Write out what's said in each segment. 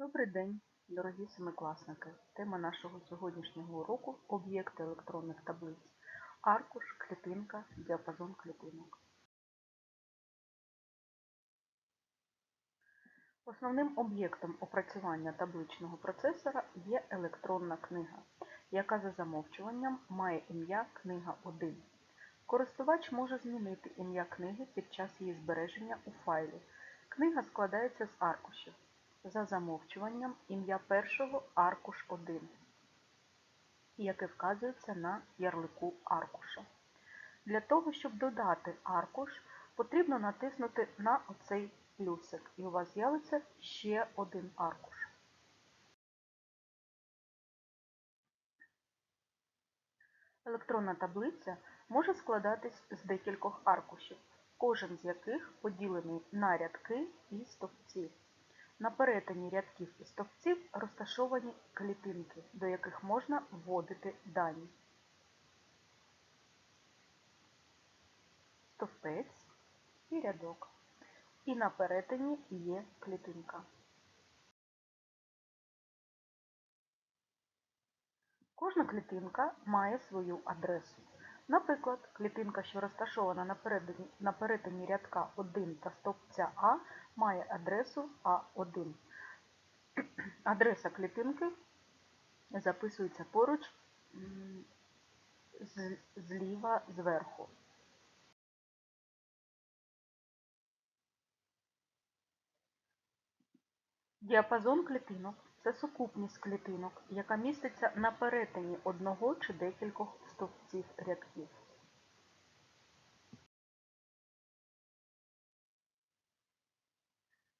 Добрий день, дорогі семикласники! Тема нашого сьогоднішнього уроку – об'єкти електронних таблиць. Аркуш, клітинка, діапазон клітинок. Основним об'єктом опрацювання табличного процесора є електронна книга, яка за замовчуванням має ім'я Книга 1. Користувач може змінити ім'я книги під час її збереження у файлі. Книга складається з аркушів. За замовчуванням ім'я першого аркуш 1, яке вказується на ярлику аркуша. Для того, щоб додати аркуш, потрібно натиснути на оцей плюсик, і у вас з'явиться ще один аркуш. Електронна таблиця може складатись з декількох аркушів, кожен з яких поділений на рядки і стовпці. На перетині рядків і стовпців розташовані клітинки, до яких можна вводити дані. Стовпець і рядок. І на перетині є клітинка. Кожна клітинка має свою адресу. Наприклад, клітинка, що розташована на перетині, рядка 1 та стовпця А, має адресу А1. Адреса клітинки записується поруч зліва зверху. Діапазон клітинок це сукупність клітинок, яка міститься на перетині одного чи декількох стовпців рядків.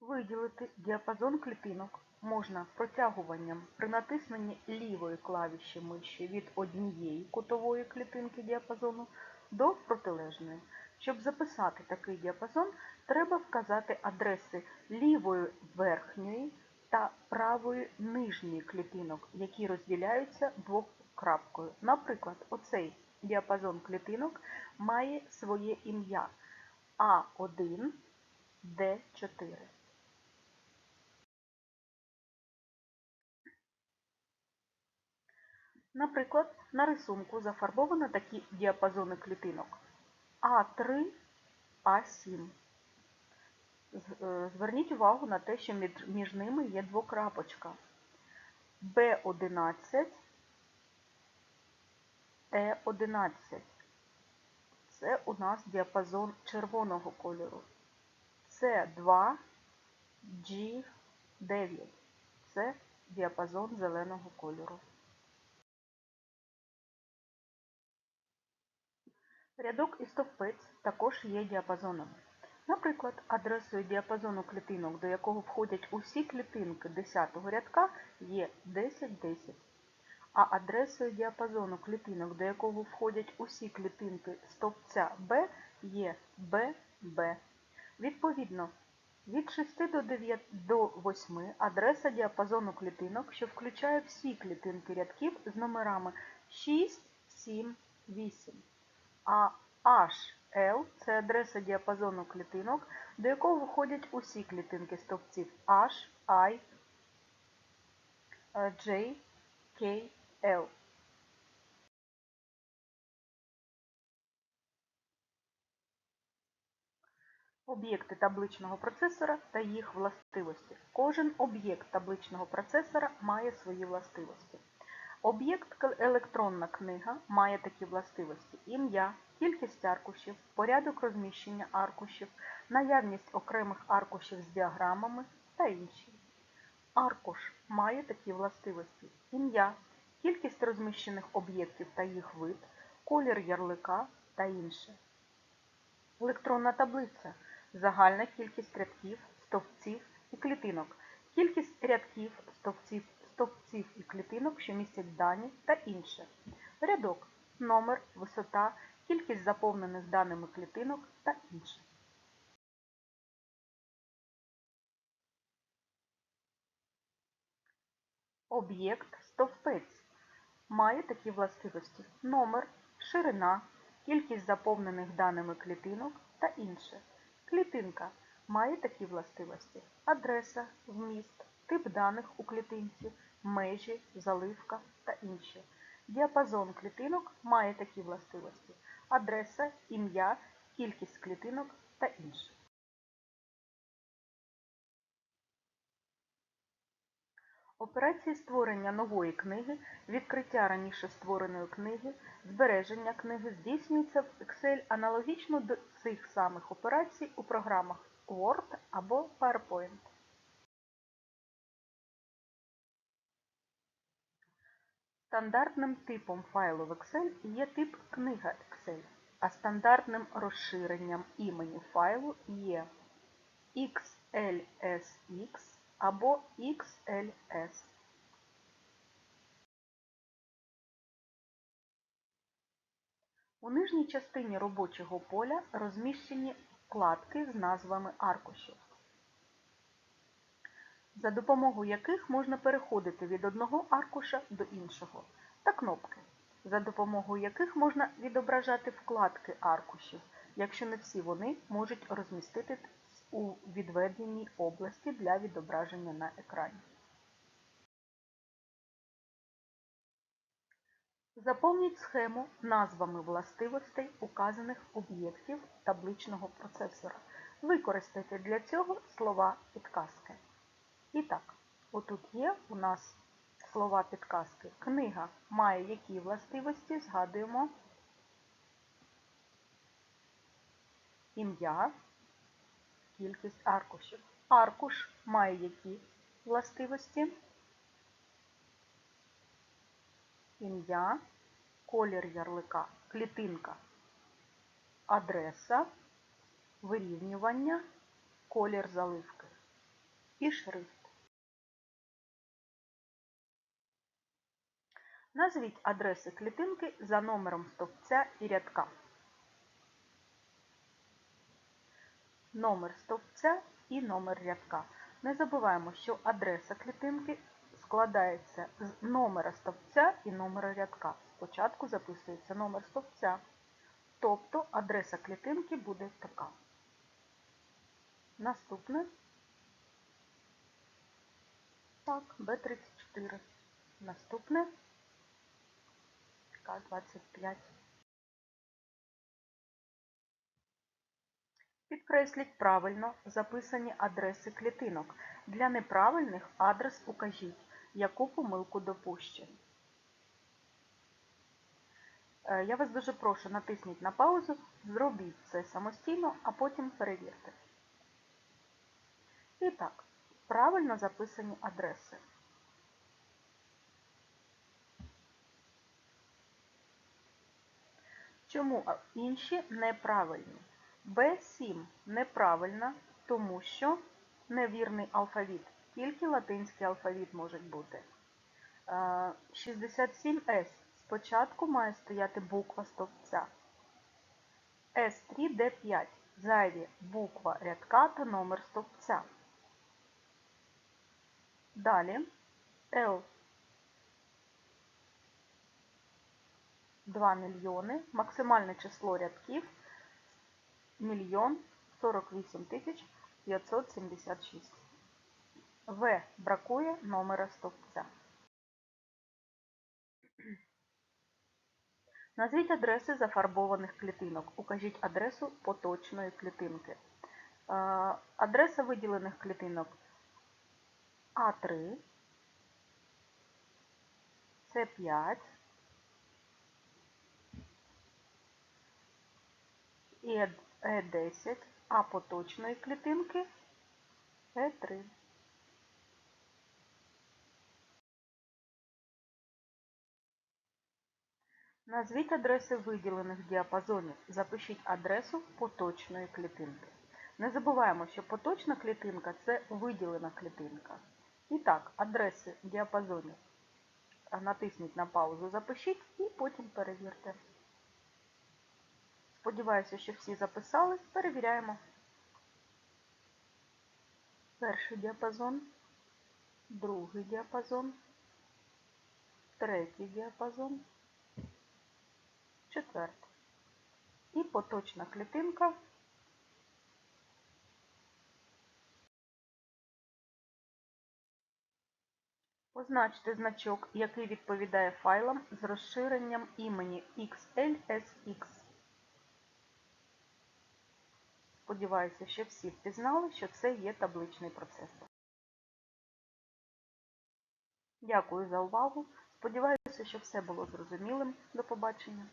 Виділити діапазон клітинок можна протягуванням при натисненні лівої клавіші миші від однієї кутової клітинки діапазону до протилежної. Щоб записати такий діапазон, треба вказати адреси лівої верхньої та правої нижньої клітинок, які розділяються двокрапкою. Наприклад, оцей діапазон клітинок має своє ім'я А1, Д4. Наприклад, на рисунку зафарбовано такі діапазони клітинок А3, А7. Е, зверніть увагу на те, що між ними є двокрапочка. Б11, Е11. Це у нас діапазон червоного кольору. С2, G9. Це діапазон зеленого кольору. Рядок і стовпець також є діапазонами. Наприклад, адресою діапазону клітинок, до якого входять усі клітинки 10-го рядка, є 1010, а адресою діапазону клітинок, до якого входять усі клітинки стовпця B, є BB. Відповідно, від 6 до 9 до 8 адреса діапазону клітинок, що включає всі клітинки рядків з номерами 6, 7, 8. А HL це адреса діапазону клітинок, до якого входять усі клітинки стовпців H, I, J, K, L. Об'єкти табличного процесора та їх властивості. Кожен об'єкт табличного процесора має свої властивості. Об'єкт електронна книга має такі властивості: ім'я, кількість аркушів, порядок розміщення аркушів, наявність окремих аркушів з діаграмами та інші. Аркуш має такі властивості: ім'я, кількість розміщених об'єктів та їх вид, колір ярлика та інше. Електронна таблиця загальна кількість рядків, стовпців і клітинок, кількість рядків, стовпців стовпців і клітинок, що містять дані та інше. Рядок, номер, висота, кількість заповнених даними клітинок та інше. Об'єкт стовпець має такі властивості номер, ширина, кількість заповнених даними клітинок та інше. Клітинка має такі властивості адреса, вміст, тип даних у клітинці, межі, заливка та інші. Діапазон клітинок має такі властивості адреса, ім'я, кількість клітинок та інше. Операції створення нової книги, відкриття раніше створеної книги, збереження книги здійснюється в Excel аналогічно до цих самих операцій у програмах Word або PowerPoint. Стандартним типом файлу в Excel є тип Книга Excel, а стандартним розширенням імені файлу є XLSX або XLS. У нижній частині робочого поля розміщені вкладки з назвами аркушів, за допомогою яких можна переходити від одного аркуша до іншого, та кнопки, за допомогою яких можна відображати вкладки аркушів, якщо не всі вони можуть розміститись у відведеній області для відображення на екрані. Заповніть схему назвами властивостей указаних об'єктів табличного процесора. Використайте для цього слова підказки. І так, отут є у нас слова підказки. Книга має які властивості, згадуємо ім'я, кількість аркушів. Аркуш має які властивості? Ім'я, колір ярлика, клітинка, адреса, вирівнювання, колір заливки і шрифт. Назвіть адреси клітинки за номером стовпця і рядка. Номер стовпця і номер рядка. Не забуваємо, що адреса клітинки складається з номера стовпця і номера рядка. Спочатку записується номер стовпця, тобто адреса клітинки буде така. Наступне так, Б34. Наступне К25. Підкресліть правильно записані адреси клітинок. Для неправильних адрес укажіть, яку помилку допущено. Е, я вас дуже прошу, натисніть на паузу, зробіть це самостійно, а потім перевірте. І так, правильно записані адреси. Чому інші неправильні? Б7 неправильна, тому що невірний алфавіт. Тільки латинський алфавіт може бути. 67С. Е, Спочатку має стояти буква стовпця. С3Д5. Зайві буква рядка та номер стовпця. Далі Л 2 мільйони. Максимальне число рядків мільйон 48 тисяч 576. В. Бракує номера стовпця. Назвіть адреси зафарбованих клітинок. Укажіть адресу поточної клітинки. Е, адреса виділених клітинок А3, С5 і Е10, а поточної клітинки Е3. Назвіть адреси виділених діапазонів. Запишіть адресу поточної клітинки. Не забуваємо, що поточна клітинка це виділена клітинка. І так, адреси діапазонів натисніть на паузу, запишіть і потім перевірте. Сподіваюся, що всі записали. Перевіряємо. Перший діапазон, другий діапазон, третій діапазон, четвертий. І поточна клітинка Позначте значок, який відповідає файлам з розширенням імені XLSX. Сподіваюся, що всі впізнали, що це є табличний процесор. Дякую за увагу. Сподіваюся, що все було зрозумілим. До побачення.